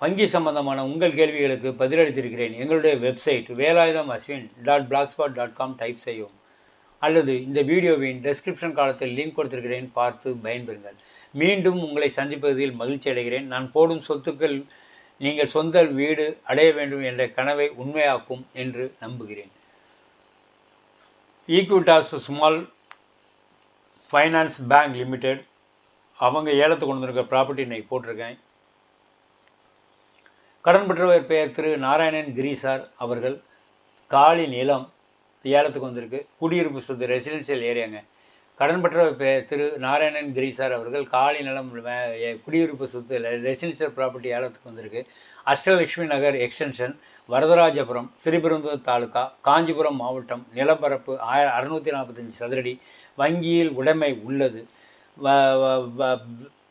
வங்கி சம்பந்தமான உங்கள் கேள்விகளுக்கு பதிலளித்திருக்கிறேன். எங்களுடைய website Velayudham Ashwin dot blogspot dot com type செய்யும் அல்லது இந்த வீடியோவின் டெஸ்கிரிப்ஷன் காலத்தில் லிங்க் கொடுத்திருக்கிறேன். பார்த்து பயன்பெறுங்கள். மீண்டும் உங்களை சந்திப்பதில் மகிழ்ச்சி அடைகிறேன். நான் போடும் சொத்துக்கள் நீங்கள் சொந்த வீடு அடைய வேண்டும் என்ற கனவை உண்மையாக்கும் என்று நம்புகிறேன். Equitas small finance bank limited அவங்க ஏலத்துக்கு கொண்டு வந்திருக்க ப்ராப்பர்ட்டி நான் போட்டிருக்கேன். கடன் பெற்றவர் பெயர் திரு நாராயணன் கிரிசார் அவர்கள் காலி நிலம் ஏலத்துக்கு வந்திருக்கு. குடியிருப்பு சொத்து ரெசிடென்சியல் ஏரியாங்க கடன் பெற்றவர் பெயர் திரு நாராயணன் கிரிசார் அவர்கள் காலி நிலம் குடியிருப்பு சொத்து ரெசிடென்சியல் ப்ராப்பர்ட்டி ஏலத்துக்கு வந்திருக்கு. அஷ்டலட்சுமி நகர் எக்ஸ்டென்ஷன் வரதராஜபுரம் ஸ்ரீபெரும்புதூர் தாலுகா காஞ்சிபுரம் மாவட்டம் நிலப்பரப்பு ஆய அறுநூற்றி நாற்பத்தஞ்சு சதுரடி வங்கியில் உடைமை உள்ளது. வ- வ- வ-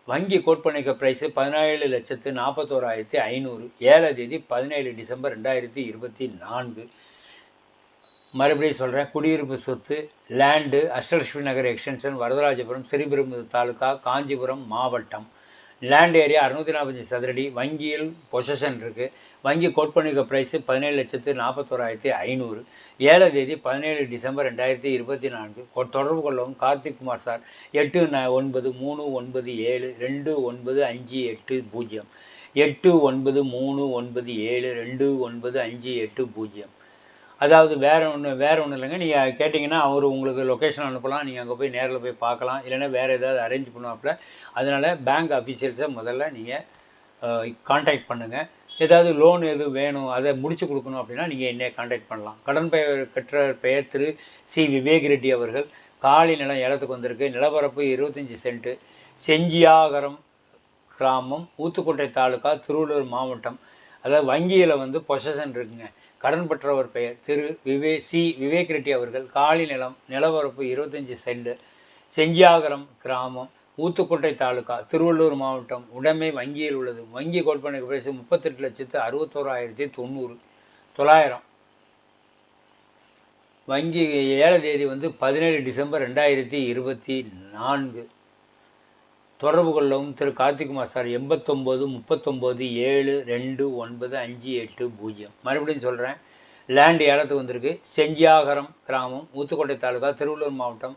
வங்கி கோட்பணிக்க பிரைஸு பதினேழு லட்சத்து நாற்பத்தோராயிரத்தி ஐநூறு. ஏழாம் தேதி பதினேழு டிசம்பர் ரெண்டாயிரத்தி இருபத்தி நான்கு. மறுபடியும் சொல்கிறேன் குடியிருப்பு சொத்து லேண்டு அஷ்டலட்சுமி நகர் எக்ஸ்டென்ஷன் வரதராஜபுரம் ஸ்ரீபெரும்புதூர் தாலுகா காஞ்சிபுரம் மாவட்டம். லேண்ட் ஏரியா அறுநூற்றி நாற்பத்தஞ்சு சதுரடி வங்கியில் பொசஷன் இருக்குது வங்கி கோட்பணிக்க ப்ரைஸு பதினேழு லட்சத்து நாற்பத்தோராயிரத்தி ஐநூறு. ஏழாம் தேதி பதினேழு டிசம்பர் ரெண்டாயிரத்தி இருபத்தி நான்கு. கொ- தொடர்பு கொள்ளவும் கார்த்திக் குமார் சார். எட்டு ந ஒன்பது மூணு ஒன்பது ஏழு ரெண்டு ஒன்பது அஞ்சு எட்டு பூஜ்ஜியம். எட்டு ஒன்பது மூணு ஒன்பது ஏழு ரெண்டு ஒன்பது அஞ்சு எட்டு பூஜ்ஜியம். அதாவது வேறு ஒன்று வேறு ஒன்றும் இல்லைங்க. நீங்கள் கேட்டிங்கன்னா அவர் உங்களுக்கு லொக்கேஷன் அனுப்பலாம். நீங்கள் அங்கே போய் நேரில் போய் பார்க்கலாம். இல்லைன்னா வேறு ஏதாவது அரேஞ்ச் பண்ணுவாப்பில். அதனால் பேங்க் அஃபீஷியல்ஸை முதல்ல நீங்கள் காண்டாக்ட் பண்ணுங்கள் ஏதாவது லோன் எதுவும் வேணும் அதை முடிச்சு கொடுக்கணும் அப்படின்னா நீங்கள் என்னைய காண்டாக்ட் பண்ணலாம். கடன் பெயர் கற்ற பெயர் திரு சி. விவேக் ரெட்டி அவர்கள் காலி நிலம் ஏலத்துக்கு வந்திருக்கு. நிலப்பரப்பு இருபத்தஞ்சி சென்ட்டு செஞ்சியாகரம் கிராமம் ஊத்துக்கோட்டை தாலுக்கா திருவள்ளூர் மாவட்டம். அதாவது வங்கியில் வந்து பொசஷன் இருக்குங்க. கடன் பெற்றவர் பெயர் திரு விவே சி. விவேக் ரெட்டி அவர்கள் காலி நிலம் நிலப்பரப்பு இருபத்தஞ்சி செண்டு செஞ்சியாகரம் கிராமம் ஊத்துக்கோட்டை தாலுகா திருவள்ளூர் மாவட்டம் உடைமை வங்கியில் உள்ளது. வங்கி கோட்பனைக்கு பிரைஸ் முப்பத்தெட்டு லட்சத்து அறுபத்தோராயிரத்தி தொண்ணூறு தொள்ளாயிரம். வங்கி ஏழை தேதி வந்து பதினேழு டிசம்பர் ரெண்டாயிரத்தி இருபத்தி நான்கு. தொடர்பு கொள்ளவும் திரு. கார்த்திகுமார் சார் எண்பத்தொம்போது முப்பத்தொம்போது ஏழு ரெண்டு ஒன்பது அஞ்சு எட்டு பூஜ்ஜியம். மறுபடியும் சொல்கிறேன் லேண்டு ஏலத்துக்கு வந்திருக்கு. செஞ்சியாகரம் கிராமம் ஊத்துக்கோட்டை தாலுகா திருவள்ளூர் மாவட்டம்.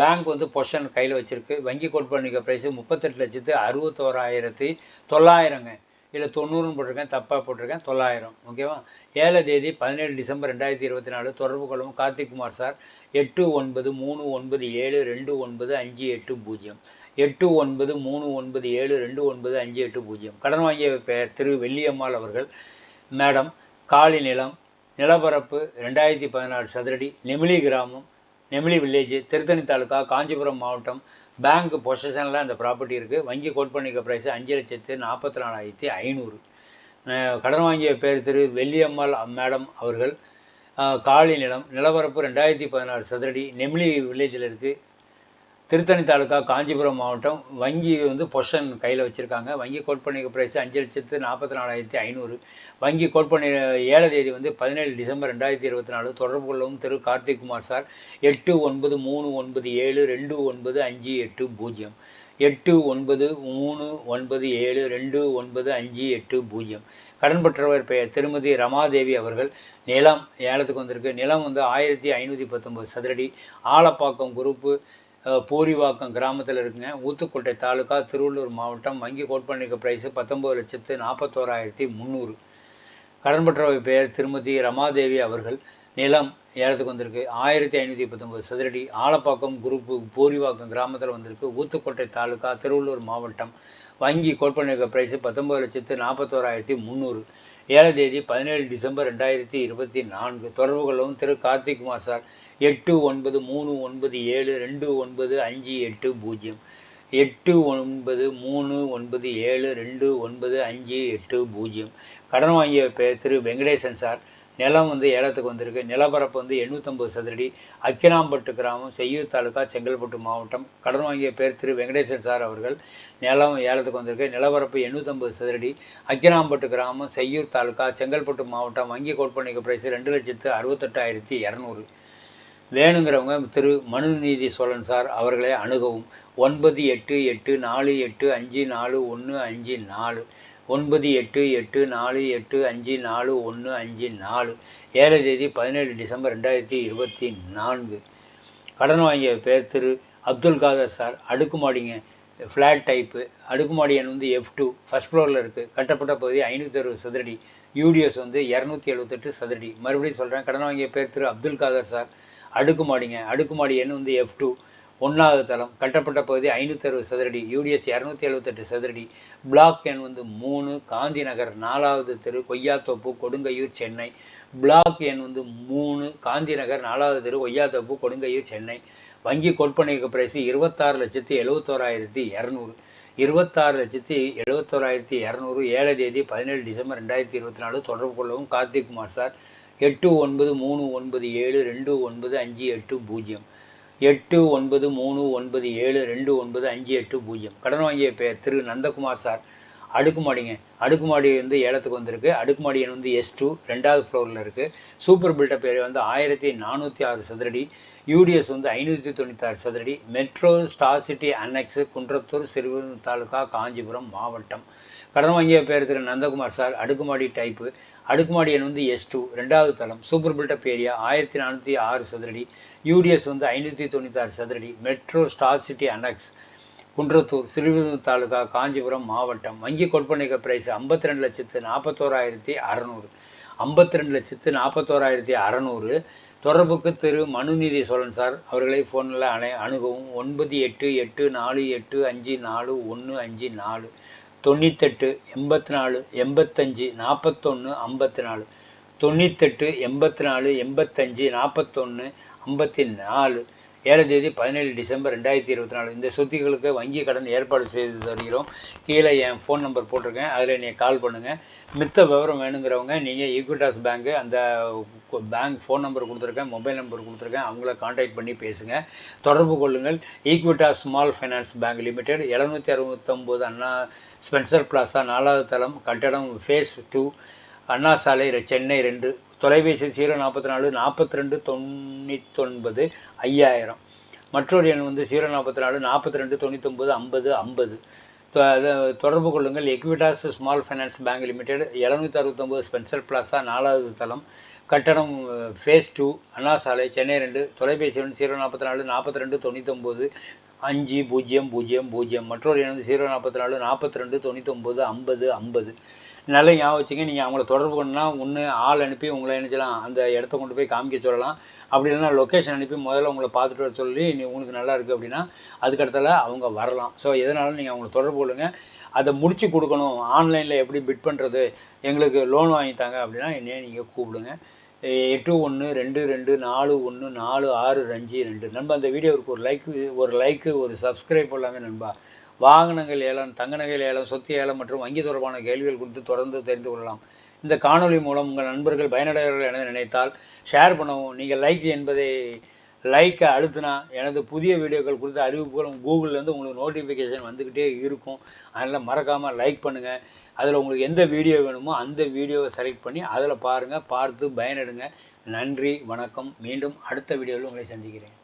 பேங்க் வந்து பொஷன் கையில் வச்சுருக்கு. வங்கி கோட்பணிக்க ப்ரைஸு முப்பத்தெட்டு லட்சத்து அறுபத்தோராயிரத்தி தொள்ளாயிரங்க. இல்லை தொண்ணூறுன்னு போட்டிருக்கேன். தப்பாக போட்டிருக்கேன். தொள்ளாயிரம். ஓகேவா ஏழை தேதி பதினேழு டிசம்பர் ரெண்டாயிரத்தி இருபத்தி நாலு தொடர்பு கொள்ளவும் கார்த்திக் குமார் சார் எட்டு ஒன்பது மூணு ஒன்பது ஏழு ரெண்டு ஒன்பது அஞ்சு எட்டு பூஜ்ஜியம். எட்டு ஒன்பது மூணு ஒன்பது ஏழு ரெண்டு ஒன்பது அஞ்சு எட்டு பூஜ்ஜியம். கடன் வாங்கிய பெயர் திரு வெள்ளியம்மாள் அவர்கள் மேடம் காலி நிலம் நிலப்பரப்பு ரெண்டாயிரத்தி பதினாறு சதுரடி நெமிலி கிராமம் நெமிலி வில்லேஜ் திருத்தணி தாலுக்கா காஞ்சிபுரம் மாவட்டம் பேங்க் பொசஷனில் அந்த ப்ராப்பர்ட்டி இருக்குது வங்கி கோட் பண்ணிக்க ப்ரைஸ் அஞ்சு லட்சத்து நாற்பத்தி நாலாயிரத்தி ஐநூறு. கடன் வாங்கிய பேர் திரு வெள்ளியம்மாள் மேடம் அவர்கள் காளி காலி நிலம் நிலப்பரப்பு ரெண்டாயிரத்தி பதினாறு சதுரடி நெமிலி வில்லேஜில் இருக்குது திருத்தணி தாலுக்கா காஞ்சிபுரம் மாவட்டம் வங்கி வந்து பொஷன் கையில் வச்சுருக்காங்க. வங்கி கோட் ப்ரைஸ் அஞ்சு லட்சத்து நாற்பத்தி நாலாயிரத்தி ஐநூறு. வங்கி கோட்பணி பண்ணி ஏழு தேதி வந்து பதினேழு டிசம்பர் ரெண்டாயிரத்தி இருபத்தி நாலு. தொடர்பு கொள்ளவும் திரு கார்த்திக் குமார் சார். எட்டு ஒன்பது மூணு ஒன்பது ஏழு ரெண்டு ஒன்பது அஞ்சு எட்டு பூஜ்ஜியம். எட்டு ஒன்பது மூணு ஒன்பது ஏழு ரெண்டு ஒன்பது அஞ்சு எட்டு பூஜ்ஜியம். கடன் பெற்றவர் பெயர் திருமதி ரமாதேவி அவர்கள். நிலம் ஏலத்துக்கு வந்திருக்கு. நிலம் வந்து ஆயிரத்தி ஐநூற்றி பத்தொம்பது சதுரடி. ஆலப்பாக்கம் குரூப்பு பூரிவாக்கம் கிராமத்தில் இருக்குங்க. ஊத்துக்கோட்டை தாலுக்கா திருவள்ளூர் மாவட்டம். வங்கி கோட்பண்ணிக்க ப்ரைஸு பத்தொம்பது லட்சத்து நாற்பத்தோராயிரத்தி முந்நூறு கடன் பெற்றவை பெயர் திருமதி ரமாதேவி அவர்கள். நிலம் ஏலத்துக்கு வந்திருக்கு. ஆயிரத்தி ஐநூற்றி பத்தொம்பது சதுரடி ஆலப்பாக்கம் குரூப்பு பூரிவாக்கம் கிராமத்தில் வந்திருக்கு. ஊத்துக்கோட்டை தாலுகா திருவள்ளூர் மாவட்டம். வங்கி கோட்பண்ணிக்க ப்ரைஸு பத்தொம்பது லட்சத்து நாற்பத்தோராயிரத்தி முந்நூறு ஏழு தேதி பதினேழு டிசம்பர் ரெண்டாயிரத்தி இருபத்தி நான்கு. தொடர்பு கொள்ளவும் திரு கார்த்திக் குமார் சார். எட்டு ஒன்பது மூணு ஒன்பது ஏழு ரெண்டு ஒன்பது அஞ்சு எட்டு பூஜ்ஜியம். எட்டு ஒன்பது மூணு ஒன்பது ஏழு ரெண்டு ஒன்பது அஞ்சு எட்டு பூஜ்ஜியம். கடன் வாங்கிய பேர் திரு வெங்கடேசன் சார். நிலம் வந்து ஏலத்துக்கு வந்திருக்கு. நிலப்பரப்பு வந்து எண்ணூற்றம்பது சதுரடி. அக்கினாம்பட்டு கிராமம் செய்யூர் தாலுக்கா செங்கல்பட்டு மாவட்டம். கடன் வாங்கிய பேர் திரு வெங்கடேசன் சார் அவர்கள். நிலம் ஏலத்துக்கு வந்திருக்கு. நிலப்பரப்பு எண்ணூற்றம்பது சதுரடி. அக்கினாம்பட்டு கிராமம் செய்யூர் தாலுக்கா செங்கல்பட்டு மாவட்டம். வங்கி கோட்பணிக்கு பிரைஸ் ரெண்டு லட்சத்து அறுபத்தெட்டாயிரத்தி இரநூறு. வேணுங்கிறவங்க திரு மனுநீதி சோழன் சார் அவர்களை அணுகவும். ஒன்பது எட்டு எட்டு நாலு எட்டு அஞ்சு நாலு ஒன்று அஞ்சு நாலு. ஒன்பது எட்டு எட்டு நாலு எட்டு அஞ்சு நாலு ஒன்று அஞ்சு நாலு. ஏழு தேதி பதினேழு டிசம்பர் ரெண்டாயிரத்தி இருபத்தி நான்கு. கடன் வாங்கிய பேர் திரு அப்துல் காதர் சார். அடுக்குமாடிங்க ஃப்ளாட் டைப்பு அடுக்குமாடி எண் வந்து எஃப் டூ ஃபஸ்ட் ஃப்ளோரில் இருக்குது கட்டப்பட்ட பகுதி ஐநூற்றி அறுபது சதுரடி. யூடிஎஸ் வந்து இரநூத்தி எழுபத்தெட்டு சதுரடி. மறுபடியும் சொல்கிறேன் கடன் வாங்கிய பேர் திரு அப்துல் காதர் சார். அடுக்குமாடிங்க. அடுக்குமாடி எண் வந்து எஃப் டூ ஒன்றாவது தளம். கட்டப்பட்ட பகுதி ஐநூற்றி அறுபது சதுரடி யூடிஎஸ் இரநூத்தி எழுபத்தெட்டு சதுரடி. பிளாக் எண் வந்து மூணு. காந்தி நகர் நாலாவது தெரு. கொய்யாத்தோப்பு கொடுங்கையூர் சென்னை. பிளாக் எண் வந்து மூணு. காந்தி நகர் நாலாவது தெரு. கொய்யாத்தோப்பு கொடுங்கையூர் சென்னை. வங்கி கொடுப்பனைக்கு பிரைஸ் இருபத்தாறு லட்சத்தி எழுபத்தோராயிரத்தி இரநூறு. இருபத்தாறு லட்சத்தி எழுபத்தோராயிரத்தி இரநூறு. ஏழு தேதி பதினேழு டிசம்பர் ரெண்டாயிரத்தி இருபத்தி நாலு. தொடர்பு கொள்ளவும் கார்த்திக் குமார் சார் எட்டு ஒன்பது மூணு ஒன்பது ஏழு ரெண்டு ஒன்பது அஞ்சு எட்டு பூஜ்ஜியம். எட்டு ஒன்பது மூணு ஒன்பது ஏழு ரெண்டு ஒன்பது அஞ்சு எட்டு பூஜ்ஜியம். கடன் வாங்கிய பேர் திரு நந்தகுமார் சார். அடுக்குமாடிங்க. அடுக்குமாடி வந்து ஏலத்துக்கு வந்திருக்கு. அடுக்குமாடி வந்து எஸ் டூ ரெண்டாவது ஃப்ளோரில் இருக்குது சூப்பர் பில்டப் ஏரியா வந்து ஆயிரத்தி நானூற்றி ஆறு சதுரடி. யூடிஎஸ் வந்து ஐநூற்றி தொண்ணூத்தாறு சதுரடி. Metro star city annexe Kundrathur சிறுவன் தாலுகா காஞ்சிபுரம் மாவட்டம். கடன் வாங்கிய பேர் திரு நந்தகுமார் சார். அடுக்குமாடி டைப்பு அடுக்குமாடி எண் வந்து எஸ் டூ ரெண்டாவது தளம் சூப்பர் பில்டப் ஏரியா ஆயிரத்தி நானூற்றி ஆறு சதுரடி யூடிஎஸ் வந்து ஐநூற்றி தொண்ணூத்தாறு சதுரடி metro star city annexe Kundrathur Siruvirundur taluka Kanchipuram மாவட்டம் வங்கி கொடுப்பனைக்கு பிரைஸ் ஐம்பத்தி ரெண்டு லட்சத்து நாற்பத்தோராயிரத்தி அறநூறு ஐம்பத்தி ரெண்டு லட்சத்து நாற்பத்தோராயிரத்தி அறநூறு. தொடர்புக்கு திரு மனுநீதி சோழன் சார் அவர்களை ஃபோனில் அணை அணுகவும் ஒன்பது எட்டு எட்டு நாலு எட்டு அஞ்சு நாலு ஒன்று அஞ்சு நாலு. தொண்ணூத்தெட்டு எண்பத்தி நாலு எண்பத்தஞ்சு நாற்பத்தொன்று ஐம்பத்தி நாலு தொண்ணூத்தெட்டு எண்பத்தி நாலு எண்பத்தஞ்சு நாற்பத்தொன்று ஐம்பத்தி நாலு ஏழாம் தேதி பதினேழு டிசம்பர் ரெண்டாயிரத்தி இருபத்தி நாலு. இந்த சொத்துக்களுக்கு வங்கி கடன் ஏற்பாடு செய்து தருகிறோம். கீழே என் ஃபோன் நம்பர் போட்டிருக்கேன். அதில் நீங்கள் கால் பண்ணுங்கள் மித்த விவரம் வேணுங்கிறவங்க நீங்கள் ஈக்விட்டாஸ் பேங்க்கு அந்த பேங்க் ஃபோன் நம்பர் கொடுத்துருக்கேன் மொபைல் நம்பர் கொடுத்துருக்கேன். அவங்கள காண்டாக்ட் பண்ணி பேசுங்க. தொடர்பு கொள்ளுங்கள். Equitas small finance bank limited எழுநூற்றி அறுபத்தொம்போது அண்ணா ஸ்பென்சர் பிளாசா நாலாவது தளம் கட்டடம் ஃபேஸ் டூ அண்ணா சாலை சென்னை ரெண்டு தொலைபேசி ஜீரோ நாற்பத்தி நாலு நாற்பத்தி ரெண்டு தொண்ணூத்தொன்பது ஐயாயிரம். மற்றொரு எண் வந்து ஜீரோ நாற்பத்தி நாலு நாற்பத்தி ரெண்டு தொண்ணூத்தொம்பது ஐம்பது ஐம்பது தொடர்பு கொள்ளுங்கள். Equitas small finance bank limited எழுநூற்றி அறுபத்தொம்பது ஸ்பென்சர் பிளாசா நாலாவது தளம். கட்டணம் ஃபேஸ் டூ அண்ணா சாலை சென்னை ரெண்டு தொலைபேசி எண் ஜீரோ நாற்பத்தி நாலு நாற்பத்தி ரெண்டு தொண்ணூத்தொம்பது அஞ்சு பூஜ்ஜியம் பூஜ்ஜியம் பூஜ்ஜியம். மற்றொரு எண் வந்து ஜீரோ நாற்பத்தி நாலு நாற்பத்தி ரெண்டு தொண்ணூத்தொம்பது ஐம்பது ஐம்பது. நல்லா ஞாபகம் வச்சுங்க. நீங்கள் அவங்கள தொடர்பு கொண்டுனா ஒன்று ஆள் அனுப்பி உங்களை நினைச்சலாம் அந்த இடத்த கொண்டு போய் காமிக்க சொல்லலாம். அப்படி இல்லைன்னா லொக்கேஷன் அனுப்பி முதல்ல உங்களை பார்த்துட்டு வர சொல்லி நீ உங்களுக்கு நல்லா இருக்குது அப்படின்னா அதுக்கடுத்தால அவங்க வரலாம். ஸோ எதனாலும் நீங்கள் அவங்கள தொடர்பு கொள்ளுங்கள் அதை முடிச்சு கொடுக்கணும். ஆன்லைனில் எப்படி பிட் பண்ணுறது எங்களுக்கு லோன் வாங்கித்தாங்க அப்படின்னா என்னைய நீங்கள் கூப்பிடுங்க. எட்டு ஒன்று ரெண்டு ரெண்டு நாலு ஒன்று நாலு ஆறு அஞ்சு ரெண்டு. நண்பா அந்த வீடியோவுக்கு ஒரு லைக் ஒரு லைக்கு ஒரு சப்ஸ்கிரைப் பண்ணலாமே நண்பா. வாகனங்கள் ஏலம் தங்க நகைகள் ஏலம் சொத்து ஏலம் மற்றும் வங்கி தொடர்பான கேள்விகள் குறித்து தொடர்ந்து தெரிந்து கொள்ளலாம். இந்த காணொலி மூலம் உங்கள் நண்பர்கள் பயனடைவர்கள் என நினைத்தால் ஷேர் பண்ணவும் நீங்கள் லைக் என்பதை லைக்கை அழுத்தினா எனது புதிய வீடியோக்கள் குறித்த அறிவிப்புகள் கூகுள்லேருந்து உங்களுக்கு நோட்டிஃபிகேஷன் வந்துக்கிட்டே இருக்கும். அதனால் மறக்காமல் லைக் பண்ணுங்கள் அதில் உங்களுக்கு எந்த வீடியோ வேணுமோ அந்த வீடியோவை செலக்ட் பண்ணி அதில் பாருங்கள் பார்த்து பயனடுங்க. நன்றி வணக்கம். மீண்டும் அடுத்த வீடியோவில் உங்களை சந்திக்கிறேன்.